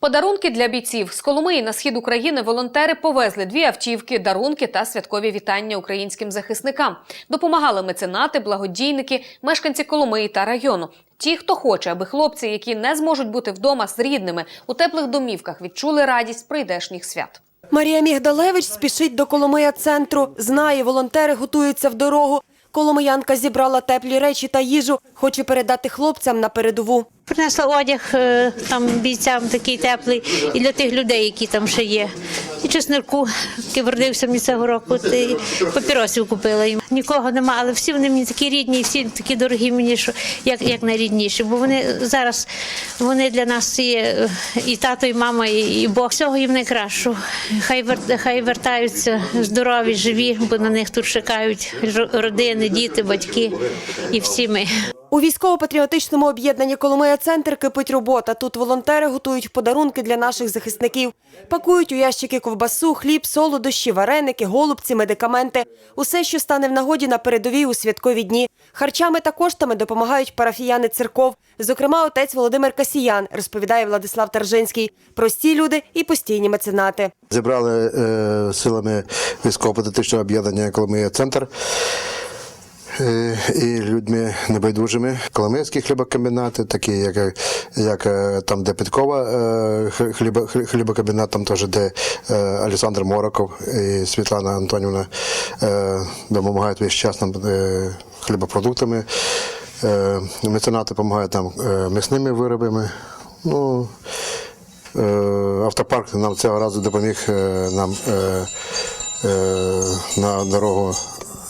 Подарунки для бійців з Коломиї на схід України волонтери повезли дві автівки, дарунки та святкові вітання українським захисникам. Допомагали меценати, благодійники, мешканці Коломиї та району. Ті, хто хоче, аби хлопці, які не зможуть бути вдома з рідними у теплих домівках, відчули радість прийдешніх свят. Марія Мігдалевич спішить до Коломия центру. Знає, волонтери готуються в дорогу. Коломиянка зібрала теплі речі та їжу, хоче передати хлопцям на передову. Принесла одяг е, там бійцям такий теплий і для тих людей, які там ще є. І чеснирку, який вродився мені цього року, й папіросів купила їм. Нікого нема, але всі вони мені такі рідні, всі такі дорогі мені, що як, як найрідніші. Бо вони зараз вони для нас є і тато, і мама, і, і Бог. Всього їм найкращого. Хай вер- хай вертаються здорові, живі, бо на них тут чекають ро- родини, діти, батьки і всі ми. У військово-патріотичному об'єднанні Коломия центр кипить робота. Тут волонтери готують подарунки для наших захисників. Пакують у ящики ковбасу, хліб, солодощі, вареники, голубці, медикаменти. Усе, що стане в нагоді на передовій у святкові дні. Харчами та коштами допомагають парафіяни церков. Зокрема, отець Володимир Касіян, розповідає Владислав Таржинський. Прості люди і постійні меценати. Зібрали е, силами військово-патріотичного об'єднання Коломия центр. Е, І людьми небайдужими Коломийські хлібокомбінати, такі як, як е, там, де Підкова е, хліба, хлібокомбінат, там теж де Олександр Мороков і Світлана Антонівна допомагають весь час нам хлібопродуктами. Меценати допомагають нам м'ясними виробами. Ну, Автопарк нам цього разу допоміг нам на дорогу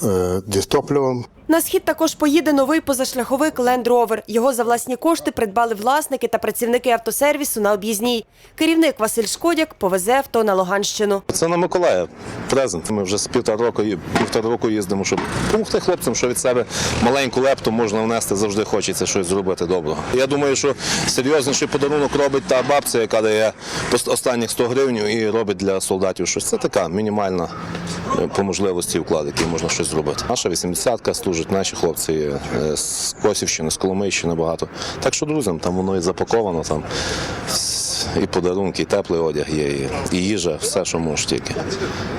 е, зі топливом. На схід також поїде новий позашляховик Land Rover. Його за власні кошти придбали власники та працівники автосервісу на об'їзній. Керівник Василь Шкодяк повезе авто на Луганщину. Це на Миколая презент. Ми вже з півтора року, півтора року їздимо, щоб допомогти хлопцям, що від себе маленьку лепту можна внести, завжди хочеться щось зробити доброго. Я думаю, що серйозніший подарунок робить та бабця, яка дає останніх 100 гривень і робить для солдатів щось. Це така мінімальна е, по можливості вклад, який можна щось зробити. Наша 80-ка служить, наші хлопці е, з Косівщини, з Коломийщини багато. Так що друзям, там воно і запаковано, там і подарунки, і теплий одяг є, і, і їжа, все, що може тільки.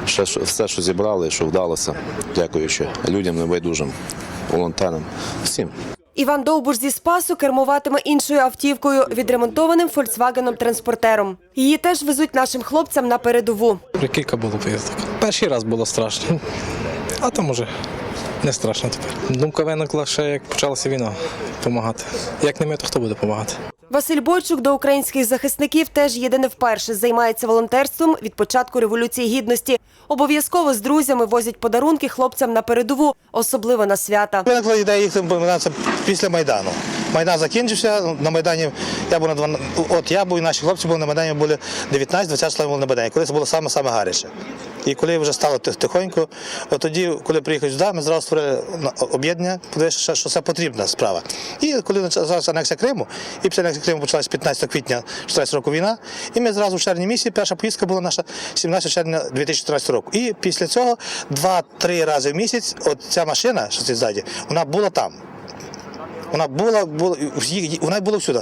Все, що, все, що зібрали, що вдалося, дякуючи людям небайдужим, волонтерам, всім. Іван Довбуш зі Спасу кермуватиме іншою автівкою відремонтованим Фольксвагеном транспортером. Її теж везуть нашим хлопцям на передову. Кілька було поїздок. Перший раз було страшно, а там уже не страшно тепер. Думка виникла ще як почалася війна допомагати. Як не ми, то хто буде допомагати? Василь Бойчук до українських захисників теж єдине вперше. Займається волонтерством від початку революції гідності. Обов'язково з друзями возять подарунки хлопцям на передову, особливо на свята. Виникла ідея їх після Майдану. Майдан закінчився. На Майдані я був на 12, от я був і наші хлопці були на Майдані, були 19-20 числа були на Майдані, коли це було саме саме гаряче. І коли вже стало тихонько, от тоді, коли приїхали сюди, ми зразу створили на- об'єднання, подивилися, що це потрібна справа. І коли почалася анексія Криму, і після анексії Криму почалась 15 квітня 14 року війна, і ми зразу в червні місяці, перша поїздка була наша 17 червня 2014 року. І після цього два-три рази в місяць, от ця машина, що ззаді, вона була там. Вона була, була вона була всюди.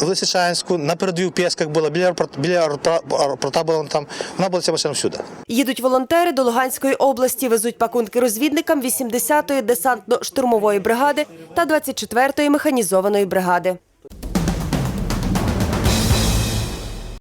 В Лисичанську, на передовій в Пєсках була, біля біля аеропорта була там. Вона була ця машина всюди. Їдуть волонтери до Луганської області, везуть пакунки розвідникам 80-ї десантно-штурмової бригади та 24-ї механізованої бригади.